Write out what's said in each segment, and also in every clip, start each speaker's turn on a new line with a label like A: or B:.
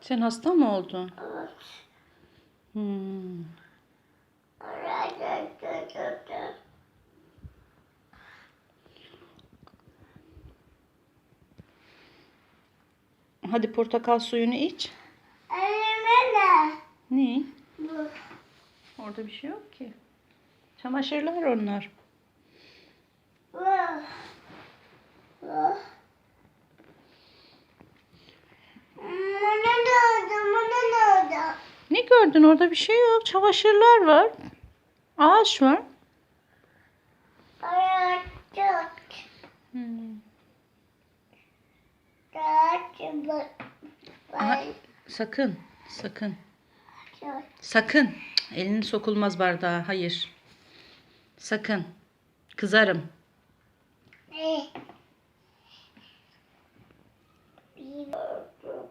A: Sen hasta mı oldun?
B: Evet.
A: Hmm. Hadi portakal suyunu iç.
B: Elime ne?
A: Ne?
B: Bu.
A: Orada bir şey yok ki. Çamaşırlar onlar.
B: Bu. Bana ne oldu? Bana ne oldu?
A: Ne gördün? Orada bir şey yok. Çamaşırlar var. Ağaç var.
B: Oraya tut.
A: Hmm. Aha, sakın. Sakın. Sakın. Elini sokulmaz bardağa. Hayır. Sakın. Kızarım.
B: Ne? Bir oldu.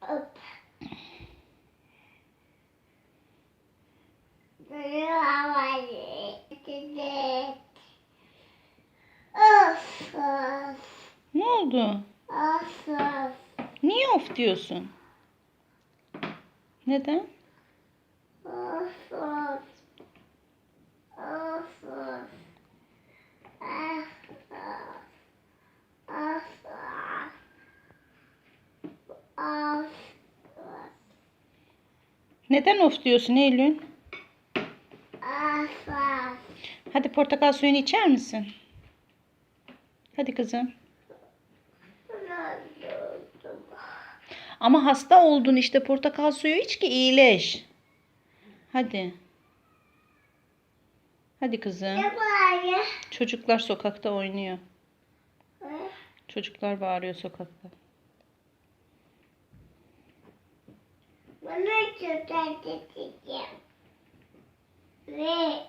B: Hop. Böyle havayı. Dedi. Of of.
A: Ne oldu?
B: Of of.
A: Niye of diyorsun? Neden?
B: Of of. Of of.
A: Neden of diyorsun Eylül? Hadi portakal suyunu içer misin? Hadi kızım. Ama hasta oldun işte portakal suyu iç ki iyileş. Hadi. Hadi kızım. Çocuklar sokakta oynuyor. Çocuklar bağırıyor sokakta.
B: Bana acıtacağım. Ve